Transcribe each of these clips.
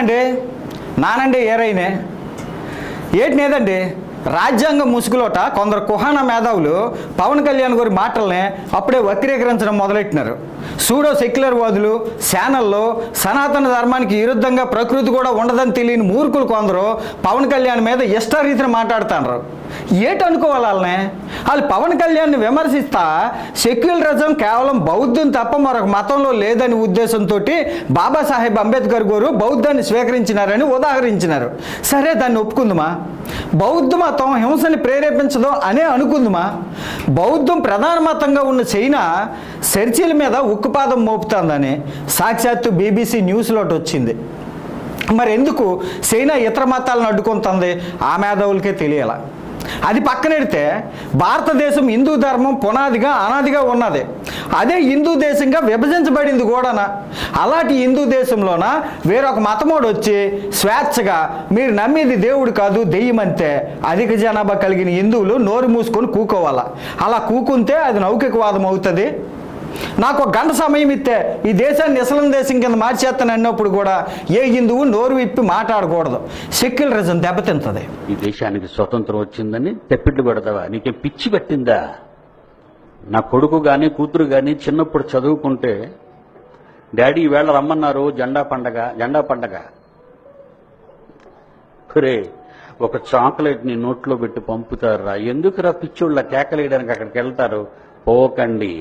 అండి. నానండి ఏరైనే? ఏటినేదండి రాజ్యాంగ ముసుగులోట కొందరు కుహాన మేధావులు పవన్ కళ్యాణ్ గారి మాటల్ని అప్పుడే వక్రీకరించడం మొదలెట్టినారు. సూడో సెక్యులర్ వాదులు ఛానల్లో సనాతన ధర్మానికి విరుద్ధంగా ప్రకృతి కూడా ఉండదని తెలియని మూర్ఖులు కొందరు పవన్ కళ్యాణ్ మీద ఇష్టారీతిని మాట్లాడుతున్నారు. ఏటి అనుకోవాలి వాళ్ళని వాళ్ళు పవన్ కళ్యాణ్ని విమర్శిస్తా సెక్యులరిజం కేవలం బౌద్ధం తప్ప మరొక మతంలో లేదని ఉద్దేశంతో బాబాసాహెబ్ అంబేద్కర్ గారు బౌద్ధాన్ని స్వీకరించినారని ఉదాహరించినారు. సరే దాన్ని ఒప్పుకుందామా? బౌద్ధ మతం హింసని ప్రేరేపించదు అనే అనుకుందుమా? బౌద్ధం ప్రధాన మతంగా ఉన్న చైనా చర్చిల మీద ఉక్కుపాదం మోపుతుందని సాక్షాత్తు బీబీసీ న్యూస్లోటి వచ్చింది. మరి ఎందుకు చైనా ఇతర మతాలను అడ్డుకుంటుంది. ఆ మేధావులకే తెలియాల. అది పక్కనెడితే భారతదేశం హిందూ ధర్మం పునాదిగా అనాదిగా ఉన్నది. అదే హిందూ దేశంగా విభజించబడింది కూడానా అలాంటి హిందూ దేశంలోన వేరొక మతమోడు వచ్చి స్వేచ్ఛగా మీరు నమ్మేది దేవుడు కాదు దెయ్యమంతే అధిక జనాభా కలిగిన హిందువులు నోరు మూసుకొని కూకోవాలా. అలా కూకుంటే అది నౌకికవాదం అవుతుంది. నాకు ఒక గంట సమయం ఇస్తే ఈ దేశాన్ని నిసలం దేశం కింద మార్చేస్తాను అన్నప్పుడు కూడా ఏ హిందువు నోరు విప్పి మాట్లాడకూడదు. సెక్యులరిజం దెబ్బతింటది. ఈ దేశానికి స్వతంత్రం వచ్చిందని తెప్పిట్లు పెడతావా? నీకేం పిచ్చి పెట్టిందా? నా కొడుకు కానీ కూతురు కానీ చిన్నప్పుడు చదువుకుంటే డాడీ ఈవేళ రమ్మన్నారు జెండా పండగ జెండా పండగ. రే ఒక చాక్లెట్ని నోట్లో పెట్టి పంపుతారా ఎందుకురా పిచ్చోళ్ళ కేకలేయడానికి అక్కడికి వెళ్తారు? పోకండి.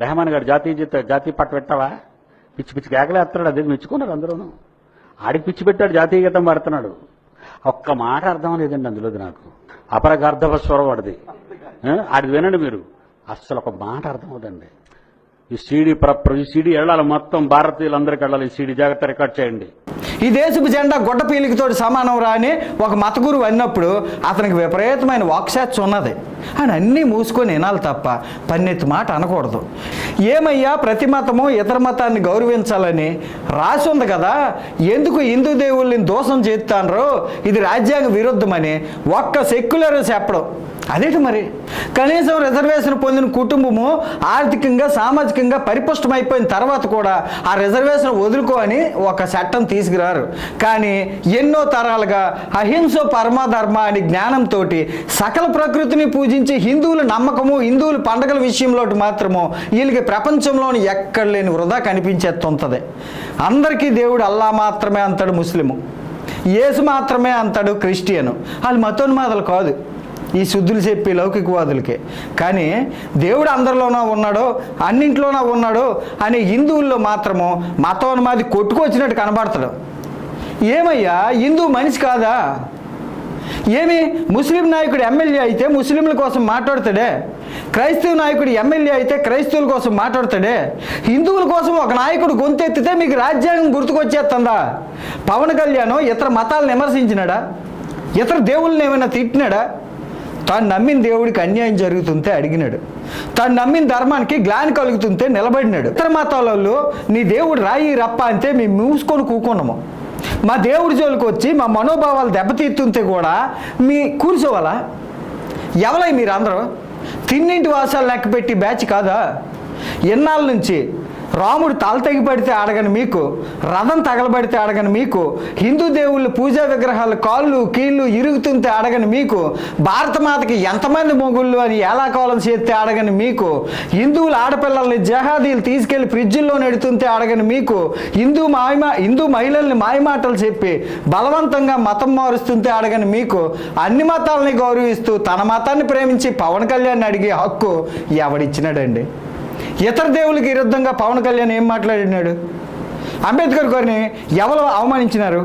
రెహమాన్ గారు జాతీయ జీత జాతీయ పట్ట పెట్టావా? పిచ్చి పిచ్చి కేకలేస్తున్నాడు అదే మెచ్చుకున్నారు అందరూను. ఆడికి పిచ్చి పెట్టాడు జాతీయ గీతం పాడుతున్నాడు. ఒక్క మాట అర్థం లేదండి అందులోది నాకు. అపరగార్ధవ స్వరం వాడిది. ఆడిది వినండి మీరు. అస్సలు ఒక మాట అర్థం అవుదండి ఈ సీడీ ప్ర ఈ సీడీ వెళ్ళాలి మొత్తం భారతీయులందరికీ వెళ్ళాలి. ఈ సీడీ జాగ్రత్త రికార్డ్ చేయండి. ఈ దేశపు జెండా గొడ్డ పీలికతో సమానం రాని ఒక మత గురువు అన్నప్పుడు అతనికి విపరీతమైన వాక్శాచ్ ఉన్నది. అని అన్నీ మూసుకొని వినాలి తప్ప పన్నెత్తి మాట అనకూడదు. ఏమయ్యా ప్రతి మతము ఇతర మతాన్ని గౌరవించాలని? రాసి ఉంది కదా ఎందుకు హిందూ దేవుళ్ళని దోషం చేస్తాను ఇది రాజ్యాంగ విరుద్ధమని ఒక్క సెక్యులర్ చెప్పడం. అదేంటి మరి? కనీసం రిజర్వేషన్ పొందిన కుటుంబము ఆర్థికంగా సామాజికంగా పరిపుష్టమైపోయిన తర్వాత కూడా ఆ రిజర్వేషన్ వదులుకో అని ఒక చట్టం తీసుకురారు. కానీ ఎన్నో తరాలుగా అహింస పరమధర్మ అని జ్ఞానంతో సకల ప్రకృతిని పూజించి హిందువుల నమ్మకము హిందువుల పండగల విషయంలో మాత్రము వీళ్ళకి ప్రపంచంలోని ఎక్కడ లేని వృధా కనిపించేస్తుంటుంది అందరికీ దేవుడు అల్లా మాత్రమే అంటాడు ముస్లిము. యేసు మాత్రమే అంటాడు క్రిస్టియను. వాళ్ళు మతోన్మాదలు కాదు. ఈ శుద్ధులు చెప్పి లౌకికవాదులకే. కానీ దేవుడు అందరిలోనో ఉన్నాడో అన్నింట్లోనో ఉన్నాడో అనే హిందువుల్లో మాత్రము మతోన్మాది కొట్టుకొచ్చినట్టు కనబడతాడు. ఏమయ్యా హిందూ మనిషి కాదా? ఏమి ముస్లిం నాయకుడు ఎమ్మెల్యే అయితే ముస్లింల కోసం మాట్లాడతాడే? క్రైస్తవ నాయకుడు ఎమ్మెల్యే అయితే క్రైస్తవుల కోసం మాట్లాడతాడే? హిందువుల కోసం ఒక నాయకుడు గొంతెత్తితే మీకు రాజ్యాంగం గుర్తుకొచ్చేస్తుందా? పవన్ కళ్యాణ్ ఇతర మతాలను విమర్శించినాడా? ఇతర దేవుళ్ళని ఏమైనా తిట్టినాడా? తాను నమ్మిన దేవుడికి అన్యాయం జరుగుతుంటే అడిగినాడు. తాను నమ్మిన ధర్మానికి గ్లాని కలుగుతుంటే నిలబడినాడు. ఇతర మతాలలో నీ దేవుడు రాయి రప్ప అంతే మేము మూసుకొని కూకున్నాము. మా దేవుడి జోలికి వచ్చి మా మనోభావాలు దెబ్బతీస్తుంటే కూడా మీ కూర్చోవాలా? ఎవలై మీరందరూ? తిన్నింటి వాసాలు లెక్క పెట్టి బ్యాచ్ కాదా? ఎన్నాళ్ళ నుంచి రాముడు తల తెగి ఆడగని మీకు రథం తగలబడితే ఆడగని మీకు హిందూ దేవుళ్ళు పూజా విగ్రహాలు కాళ్ళు కీళ్ళు ఇరుగుతుంటే అడగని మీకు భారతమాతకి ఎంతమంది మొగుళ్ళు అని ఎలా కాలం చేస్తే ఆడగని మీకు హిందువుల ఆడపిల్లల్ని జహాదీలు తీసుకెళ్ళి ఫ్రిడ్జుల్లో నెడుతుంటే అడగని మీకు హిందూ మాయమా హిందూ మహిళల్ని మాయమాటలు చెప్పి బలవంతంగా మతం మారుస్తుంటే ఆడగని మీకు అన్ని మతాలని గౌరవిస్తూ తన మతాన్ని ప్రేమించి పవన్ కళ్యాణ్ అడిగే హక్కు ఎవడిచ్చినాడండి? ఇతర దేవులకి విరుద్ధంగా పవన్ కళ్యాణ్ ఏం మాట్లాడినాడు? అంబేద్కర్ గారిని ఎవరు అవమానించినారు?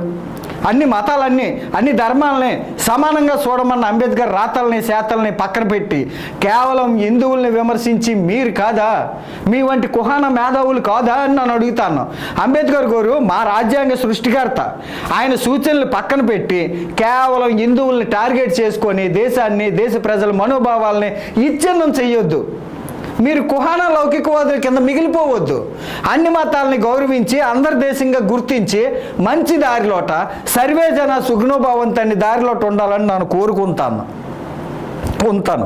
అన్ని మతాలన్నీ అన్ని ధర్మాలని సమానంగా చూడమన్న అంబేద్కర్ రాతల్ని శాతల్ని పక్కన పెట్టి కేవలం హిందువుల్ని విమర్శించి మీరు కాదా? మీ వంటి కుహాన మేధావులు కాదా అని నన్ను అడుగుతాను. అంబేద్కర్ గారు మా రాజ్యాంగ సృష్టికర్త. ఆయన సూచనలు పక్కన పెట్టి కేవలం హిందువుల్ని టార్గెట్ చేసుకొని దేశాన్ని దేశ ప్రజల మనోభావాల్ని ఇచ్ఛిన్నం చెయ్యొద్దు. మీరు కుహాన లౌకికవాదుల కింద మిగిలిపోవద్దు. అన్ని మతాలని గౌరవించి అందరి దేశంగా గుర్తించి మంచి దారిలోట సర్వే జన సుగ్నోభావంతాన్ని దారిలోట ఉండాలని నేను కోరుకుంటాను. ఉంటాను